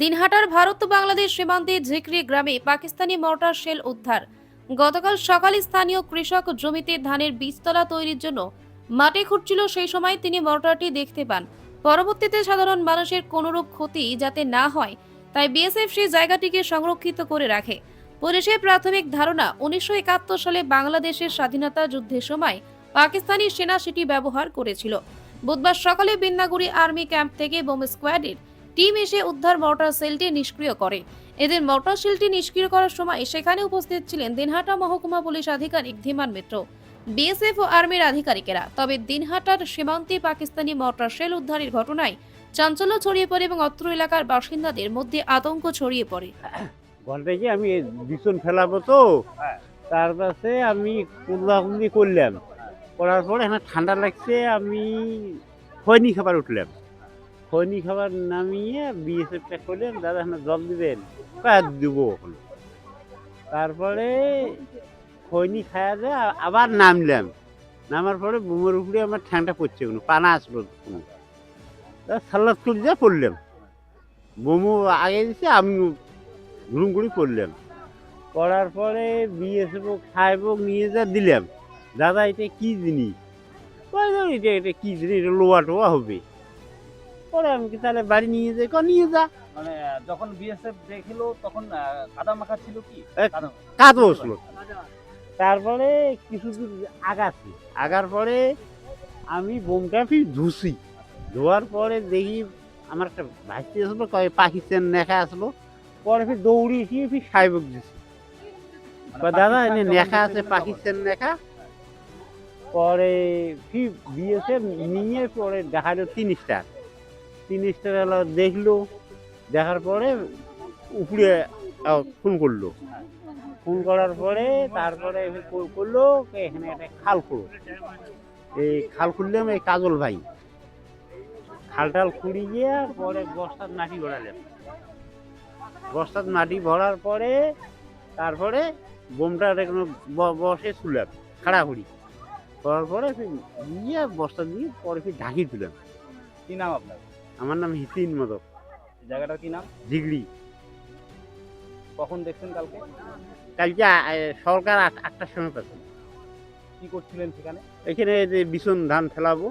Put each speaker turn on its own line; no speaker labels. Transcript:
দিনহাটার ভারত বাংলাদেশ সীমান্তে ঝিকরি গ্রামে Pakistani mortar shell উদ্ধার। গতকাল সকালে স্থানীয় কৃষক জমিতে ধানের বীজতলা তৈরির জন্য মাটি খুঁড়ছিল, সেই সময় তিনি মর্টারটি দেখতে পান। পরবর্তীতে সাধারণ মানুষের কোনরূপ ক্ষতি যাতে না হয়, তাই বিএসএফ সেই জায়গাটিকে সংরক্ষিত করে রাখে। পুলিশের প্রাথমিক ধারণা, উনিশশো একাত্তর সালে বাংলাদেশের স্বাধীনতা যুদ্ধের সময় পাকিস্তানি সেনা সেটি ব্যবহার করেছিল। বুধবার সকালে বিন্নাগুড়ি আর্মি ক্যাম্প থেকে বোম স্কোয়াডের টিম এসে উদ্ধার মর্টার সেলটি নিষ্ক্রিয় করে। এদের মর্টার সেলটি নিষ্ক্রিয় করার সময় সেখানে উপস্থিত ছিলেন দিনহাটা মহকুমা পুলিশ আধিকারিক ধীমান মিত্র। বিএসএফ ও আর্মির আধিকারিকেরা। তবে দিনহাটার সীমান্তে পাকিস্তানি মর্টার সেল উদ্ধারের ঘটনায় চাঞ্চল্য ছড়িয়ে পড়ে এবং অত্র এলাকার বাসিন্দাদের মধ্যে আতঙ্ক ছড়িয়ে পড়ে।
ঘন্টায় কি আমি বিছন ফেলাবো তো।
হ্যাঁ।
তার পাশে আমি কুল্লাকুল্লি করলাম। করার পরে এখানে ঠান্ডা লাগছে আমি খৈনি খাবার উঠলাম। খৈনি খাবার নামিয়ে বিএসএফটা করলাম দাদা এখানে জল দিবেন। প্যাদ দিব ওখানে। তারপরে খৈনি খাওয়া যায় আবার নামলাম। নামার পরে বুমের উপরে আমার ঠ্যাংটা পড়ছে কোনো, পানা আসলো কোনো। সাল্লাদ করে যা পড়লাম। বোমও আগে দিছে আমি ঘুরুম ঘুরি পড়লাম। পড়ার পরে বিএসএফ খাইব নিয়ে যা দিলাম। দাদা, এটা কি জিনিস? এটা এটা কি জিনিস? এটা লোয়া টোয়া হবে। পরে আমি কি তাহলে বাড়ি নিয়ে যাই? ক নিয়ে যা।
মানে যখন বিএসএফ দেখল তখন কাদা মাখা ছিল কি? কাদা
কাজ তারপরে কিছু দূর আগাছি আগার পরে আমি বোমটা ফির ধুসি। ধোয়ার পরে দেখি আমার একটা ভাইতে আসলো কয় পাকিস্তান নেখা আসলো। পরে ফির দৌড়ি এসে ফির সাহেবক দিছি।
মানে
দাদা এনে নেখা আছে পাকিস্তান নেখা। পরে ফির দিয়েছে নিয়ে পরে দেখাল তিন স্টার তিন হলো দেখল, দেখার পরে উপরে ফোন করল। ফোন করার পরে তারপরে করল এখানে একটা খাল খুঁড়ো। এই খাল খুললাম এই কাজল ভাই। খাল টাল খুঁড়ি গিয়ে পরে বস্তার মাটি ভরালাম বস্তার মাটি ভরার পরে তারপরে বোমটা ব- বসে শুলাম খাড়াখুড়ি। করার পরে দিয়ে বস্তা দিয়ে পরে ঢাকি দিলাম
কি নাম আপনার?
আমার নাম হিতিন মদক।
জায়গাটার কি নাম?
জিগড়ি।
কখন দেখছেন কালকে?
কালকে আ- সরকার আট- আটটার সময় পাচ্ছে
কি করছিলেন সেখানে?
এখানে যে বিছন ধান ফেলাবো।